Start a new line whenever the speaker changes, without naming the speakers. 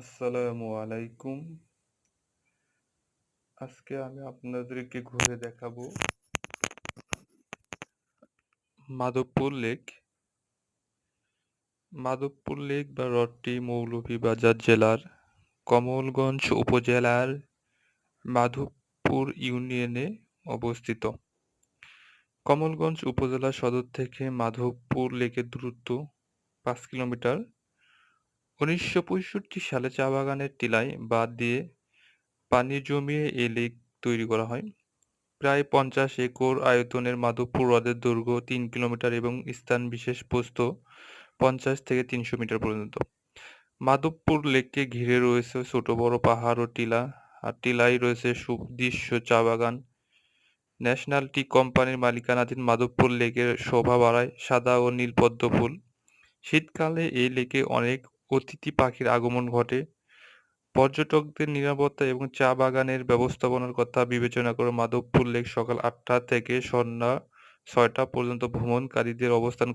আসসালামু আলাইকুম। আজকে আমি আপনাদেরকে ঘুরে দেখাবো মাধবপুর লেক। মাধবপুর লেক বা হ্রদটি মৌলভীবাজার জেলার কমলগঞ্জ উপজেলার মাধবপুর ইউনিয়নে অবস্থিত। কমলগঞ্জ উপজেলা সদর থেকে মাধবপুর লেকের দূরত্ব পাঁচ কিলোমিটার। উনিশশো পঁয়ষট্টি সালে চা বাগানের টিলায় বাঁধ দিয়ে পানি জমিয়ে এ লেক তৈরি করা হয়। প্রায় পঞ্চাশ একর আয়তনের মাধবপুর হ্রদের দৈর্ঘ্য তিন কিলোমিটার এবং স্থান বিশেষ প্রস্থ পঞ্চাশ থেকে তিনশো মিটার পর্যন্ত। মাধবপুর লেককে ঘিরে রয়েছে ছোট, বড় পাহাড় ও টিলা। আর টিলায় রয়েছে সুদৃশ্য চা বাগান। ন্যাশনাল টি কোম্পানির মালিকানাধীন মাধবপুর লেকের শোভা বাড়ায় সাদা ও নীল পদ্ম ফুল। শীতকালে এই লেকে অনেক অতিথি পাখির আগমন ঘটে। পর্যটকদের নিরাপত্তা এবং চা বাগানের ব্যবস্থাপনার কথা বিবেচনা করে মাধবপুর লেক সকাল আটটা থেকে সন্ধ্যা ছয়টা পর্যন্ত ভ্রমণকারীদের অবস্থান